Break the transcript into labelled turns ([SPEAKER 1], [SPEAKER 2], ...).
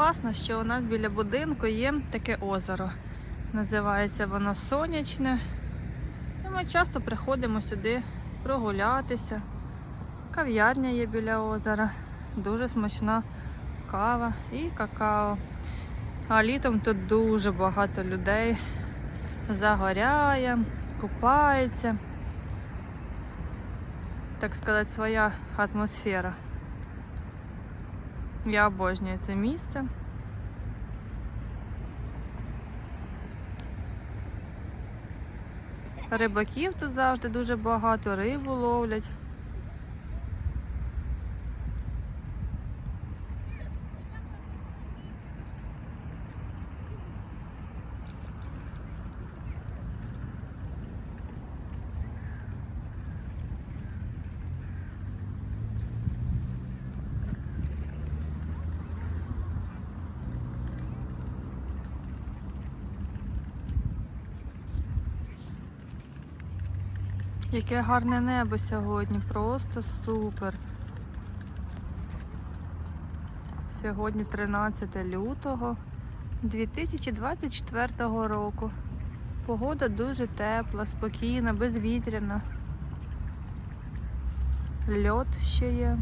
[SPEAKER 1] класно, що у нас біля будинку є таке озеро. Називається воно Сонячне. І ми часто приходимо сюди прогулятися. Кав'ярня є біля озера. Дуже смачна кава і какао. А літом тут дуже багато людей загоряє, купається. Так сказати, своя атмосфера. Я обожнюю це місце. Рибаків тут завжди дуже багато, рибу ловлять. Яке гарне небо сьогодні, просто супер. Сьогодні 13 лютого 2024 року. Погода дуже тепла, спокійна, безвітряна. Льот ще є.